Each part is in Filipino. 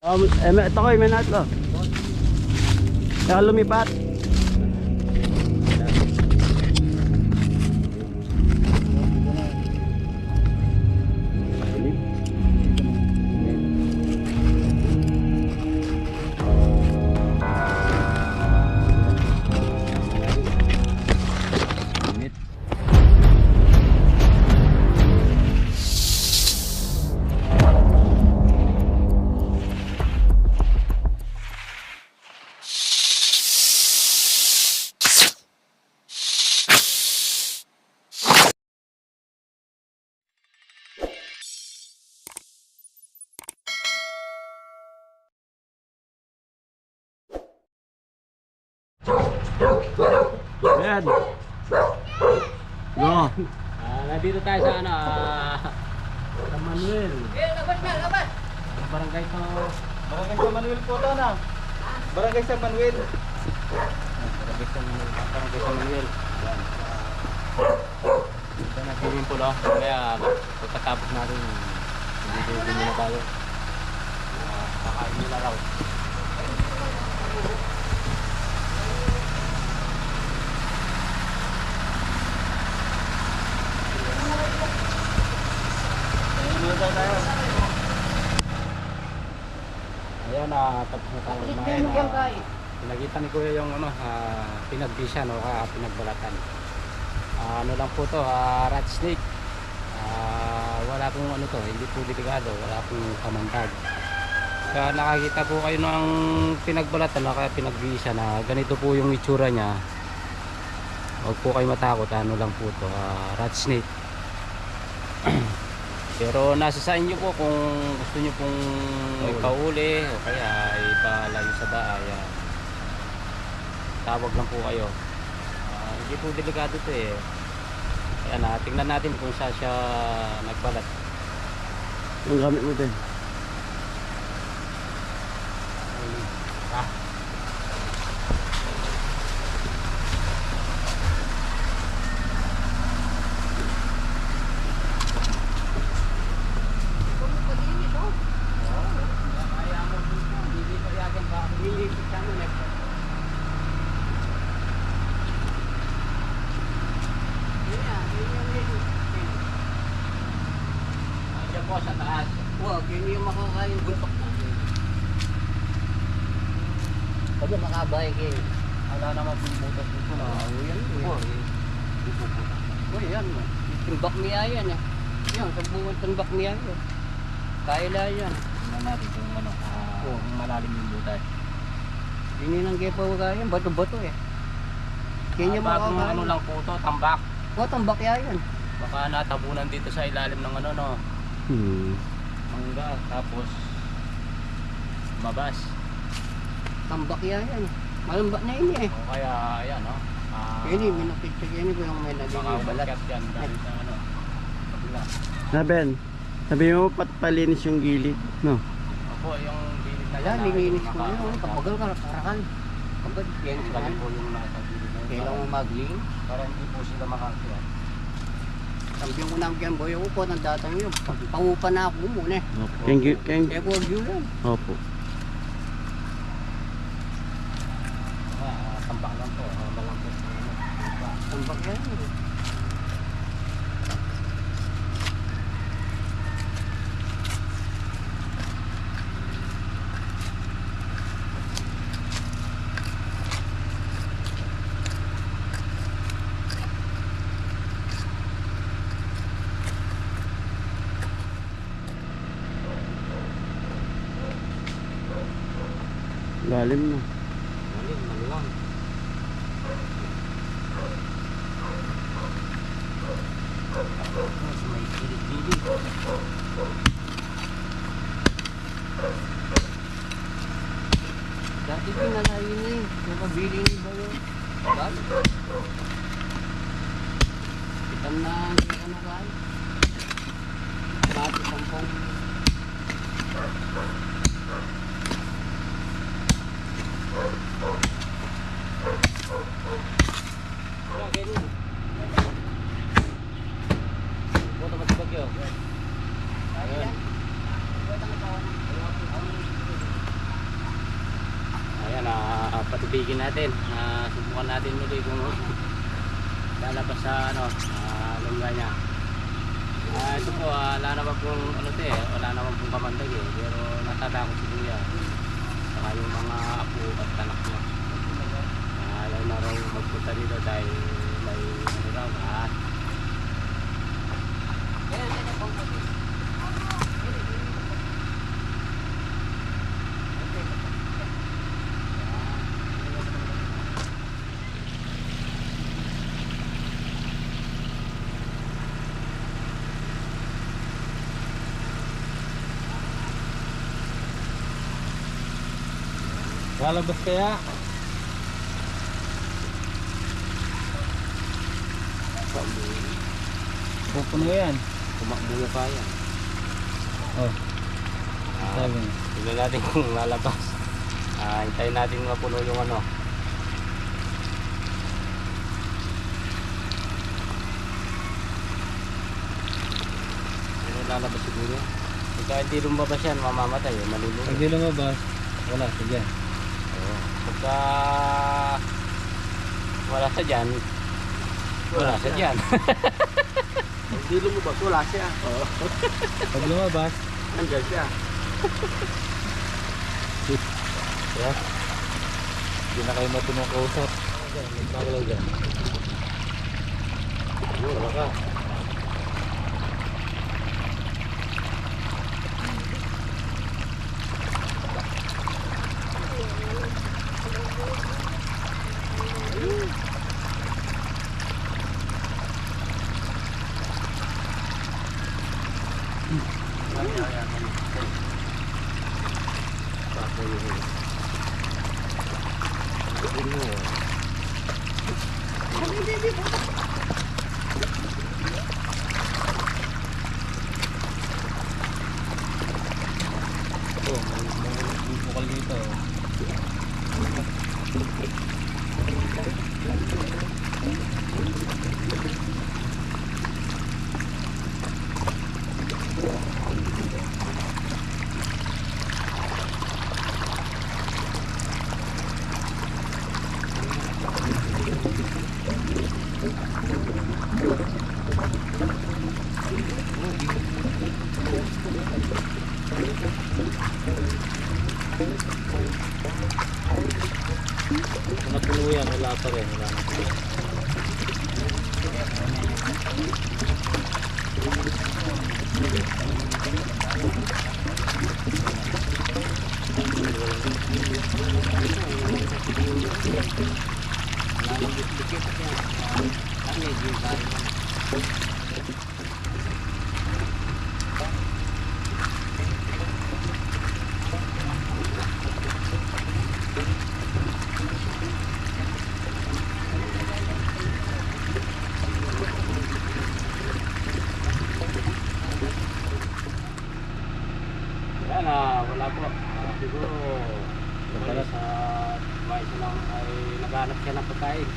Um, eh, ito ko, may natlo. Kaya lumipat. Ayan. Go. Ah, nandito tayo sa ano, ah, sa Manuel. Barangay to. Barangay San Manuel po to na. Barangay San Manuel. Barangay sa Manuel. Barangay sa Manuel. Ayan. Ito na swimming pool oh. Kaya pagkatapos natin, hindi din muna tayo. Ah, kakain nila raw. Ayan na, tapos na tayo kumain. Ah, Pinagita ni Kuya yung ano, ah, pinagbisa no, kaya pinagbalatan. Ah, ano lang po to, ah, rat snake. Ah, wala pong ano to, hindi po delikado, wala pong kamantag. Kaya nakakita po kayo ng pinagbalatan na kaya pinagbisa na ganito po yung itsura niya. Huwag po kayo matakot, ano lang po to, ah, rat snake. Pero nasa sa inyo po kung gusto niyo pong ipauli o kaya ipalayo sa bahay. ah, tawag lang po kayo. Ah, hindi po delikado to eh. Kaya na, tingnan natin kung saan siya nagbalat. Yung gamit mo din. Ah. Diyan po sa taas. Huwag, yun yung bultok na. Pag makabay kayo. Wala naman butas dito na. Oo, yan. Uy, yan. Timbak niya yan eh. Yan, sa buwan timbak niya yan. Kaila yan. Tingnan natin kung ano, ah, kung malalim yung butas. Hindi nang kepa ko kaya yan. Bato-bato eh. Kanya Ah, bagong makakain. ano lang po to, tambak. O, tambak yan yan. Baka natabunan dito sa ilalim ng ano no, Hmm. mangga tapos mabas. Tambak yan yan. Malambak na yun eh. O kaya ayan no. Ah, Yan eh, minapicture yan eh. Kung may naging balat. umakyat yan dahil sa ano. Kabila. Na Ben, sabi mo pat palinis yung gilid. No. Opo, yung gilid na Wala, yan, nilinis yung ko na yun. Kapagal ka, karakan. Kapag yan Lagi sila. po yung nasa gilid na yun. Kailangan mo magling. Para hindi po sila makakyat. Sabi ko nang yan boy, ako po ng datang yun. Pangupa na ako muna eh. Opo. Thank you. Thank Kaya ko yun yan. Opo. Ah, tambak lang po. Ah, malambot na ano. Tambak. Tambak yan. Lalim na. Tapos may gilid-gilid. Dati pinalayo na eh. Yung kabili ni ba yun? Bal? Kitam na ano kaya? Dati sampung. Wala, mas bagyo. Ayun. patibigin natin. Ah, subukan natin muli kung lalabas sa ano, ah, lungga niya. Ah, ito po, ah, wala naman pong ano to eh, wala naman pong kamandag eh, pero natatakot si Kuya. Saka yung mga apo at anak niya. Ayaw na raw magpunta dito dahil may ano raw, ah, Lalabas kaya? Pupuno yan. Pa yan. Oh, Ah, sabi niya. tignan natin kung lalabas. Ah, hintayin natin mapuno yung ano. Pero lalabas siguro. Pagka hindi lumabas yan, mamamatay eh, Pag malulunod. di lumabas, wala, sige. Oo. Pagka wala sa dyan, wala sa dyan. Hindi lumabas, wala siya. Oo. Pag lumabas, Nandiyan siya. yeah. Hindi na kayo matunong kausap. Magkakalaw dyan. Wala ka. Ito, may may bukal dito. Kung napuno yan, wala pa rin. Wala na. Yan ah, wala po. Ah, siguro wala sa bahay siya lang ay naghanap siya ng pagkain.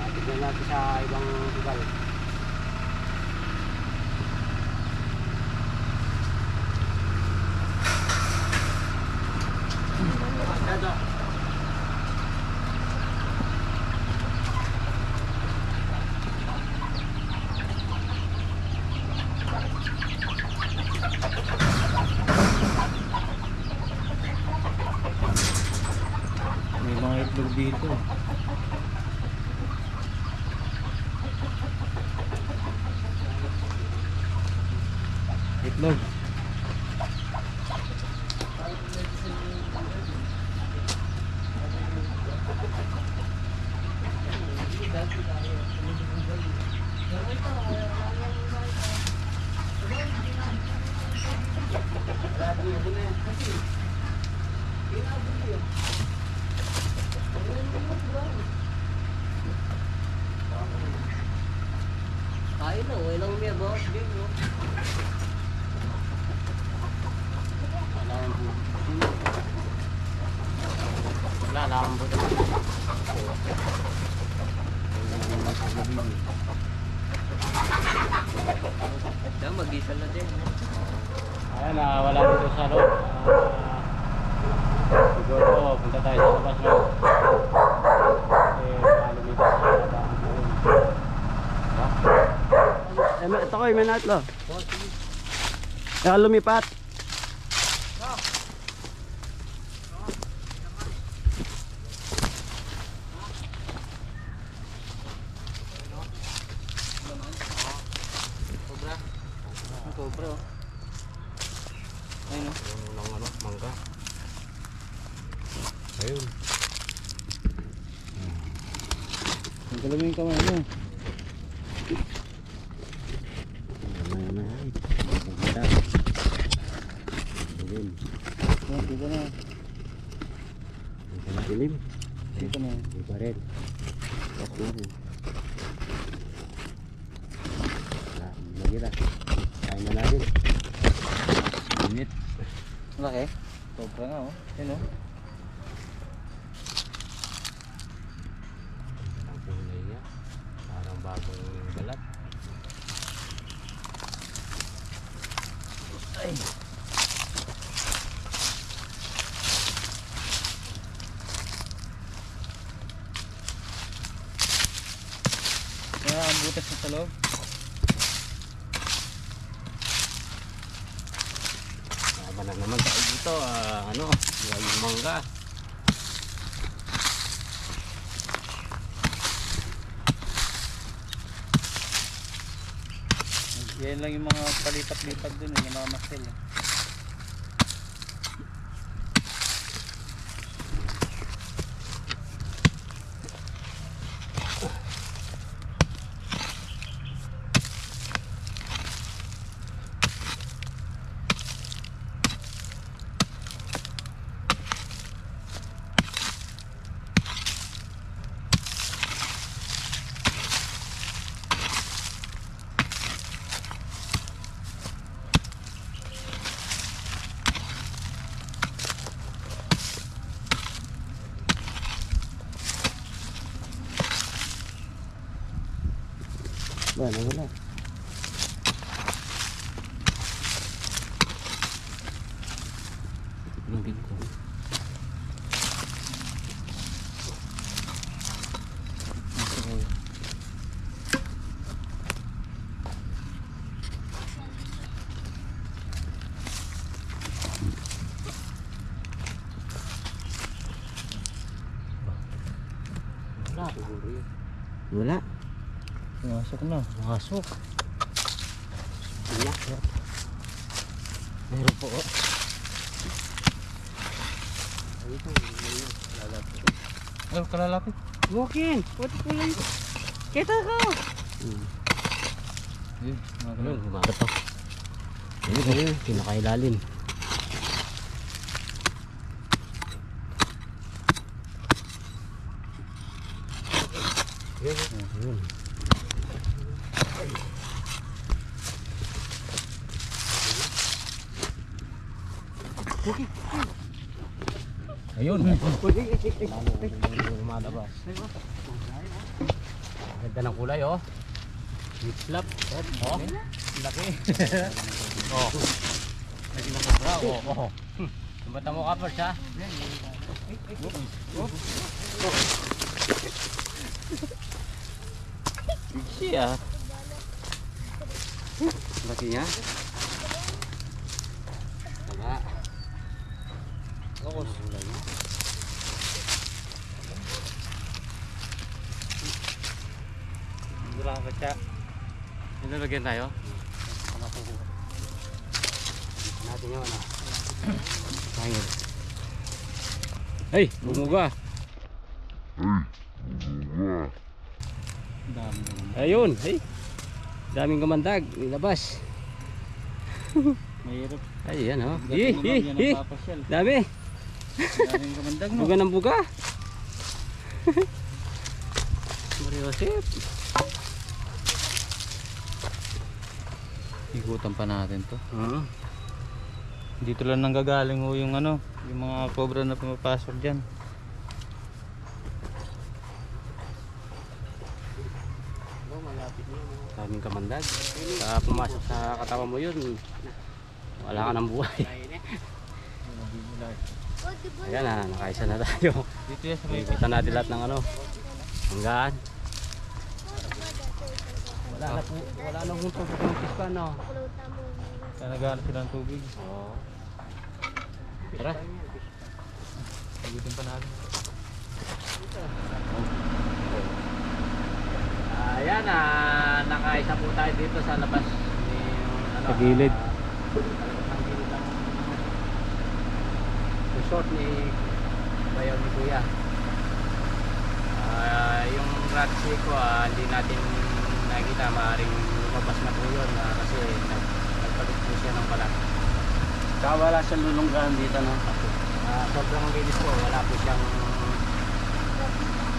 Ah, tignan natin sa ibang lugar. May Kain na, walang may ba? Dito. Wala Mag Ito, mag-isa na din. Ayan, uh, wala dito sa loob. Uh, siguro, punta tayo sa labas na. Eh, diba? eh ito ko, eh, may natlo. Kaya lumipat. Ang cobra oh. Ayun oh. Yung unang ano, mangga. Ayun. Ang galing yung kamay mo. Ayan na. Maganda. Dilim. Oh, dito na. Dito na dilim. Dito na. Di pa rin. Gas na rin. Ah, lagi na. Kain na natin. Init. Laki. Sobra nga oh. Yan oh. Ang kulay niya. Parang bagong balat. Kaya ang butas na sa loob. Laban na naman tayo dito. Ano, yung mangga. Yan lang yung mga palipat-lipat dun eh. Namamasil eh. Wala. Pumasok na. Masok. Iyak. Meron po. Oh. Oh, kalalapit. Walk-in. Puti ko lang. Kita ko. Mga Ayun, pa. Ayun, ayun, pinakailalim. Ayun. Lumalabas. Ganda ng kulay oh. Lip slap. Oh. Laki. oh. Laki ng kubra. Oh. Oh. Tumata mo ka first ha. Siya. Laki niya. Tama. Oo. Siya. Nilalagyan tayo. Natin yun ano. Pangil. Ay, bumuga. Dami naman. Ayun, ay. Daming kamandag, nilabas. Mahirap. Ay, yan oh. Hi, hi, hi. Dami. Daming kamandag no. Buga ng buga. Mario Josep. Igutan pa natin to. Hmm. Dito lang nanggagaling ho yung ano, yung mga cobra na pumapasok dyan. Daming kamandag. Sa pumasok sa katawan mo yun, wala ka ng buhay. Ayan na, nakaisa na tayo. Dito yan sa may Ikutan natin lahat ng ano, hanggaan. Wala na po, wala na pong tubig ng pispan, no? Kaya naghanap sila ng tubig. Oo. Tara. Sagutin pa natin. Ayan, ah, nakaisa po tayo dito sa labas. Yung, ano, Sa gilid. ah, ang gilid ng resort ni Bayaw ni Kuya. Ah, yung rat ko, ah, hindi natin nakita. Maaaring lumabas na po yun ah, kasi nag, nagpalit po siya ng balat. Saka wala siyang lulunggahan dito, no? Ah, sobrang linis po, wala po siyang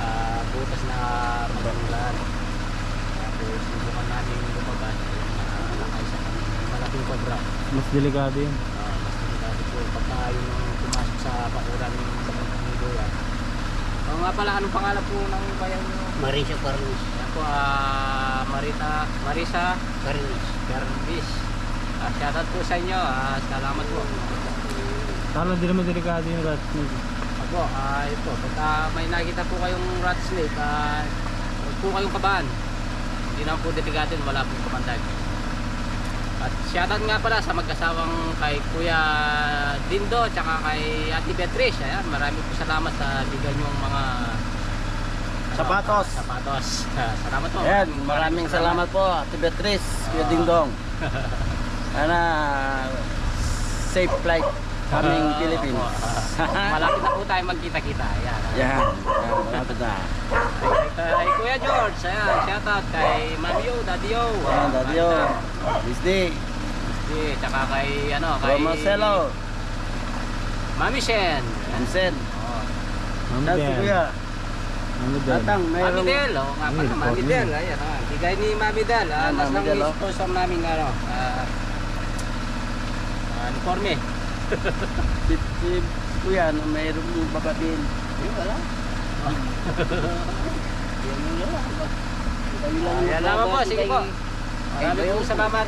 ah, butas na mabangulan. Tapos subukan namin lumabas, yung uh, nakaisa kami malaking kobra. Mas delikado yun. Ah, mas delikado po pagka yun ang pumasok sa bakuran ng nido yan. Oo nga pala, anong pangalan po ng bayan nyo? Marisha Carlos. Yan po, ah, Marita, Marisa Carlos. Garvis. Ah, shoutout po sa inyo. Ah, salamat po. Kala hindi naman delikado yung rat snake. Ako, ah, ito, pagka may nakita po kayong rat snake, ah, huwag po kayong kabahan. Hindi naman po delikado yun, wala pong kamandag. At shoutout nga pala sa mag-asawang kay Kuya Dindo tsaka kay Ate Beatrice. Ayan, marami po salamat sa bigyan yung mga Sapatos. sapatos. Salamat po. Ayan, maraming salamat po, Ate Beatrice, Kuya. Dingdong. Sana safe flight coming Ah, Philippines. opo. Ah, malapit na po tayo magkita-kita. Ayan. ah. Yan, yan, malapit na. Kay, kay Kuya George, ayan, shoutout kay Mami Yo, Daddy Yo. Yan, Daddy Yo, Disney, Di, tsaka kay, ano, kay... Marcelo, Mami Shen. Amsen. Oh. Mami Dati Del. Kuya, Mami Del. Datang, Mami mayroong... Del, oh, nga pala, Ay, Mami Del, ayan, ah. Bigay ni Mami Del, ah, Ah, Mami lang Del, oh. sponsor namin, ano, ah, ah, uniforme. Si, si Kuya, ano, mayroong wala. Yan yung wala. Kami lang Ayan yung lamang po, sige po. kay Marami Bayaw. pong salamat.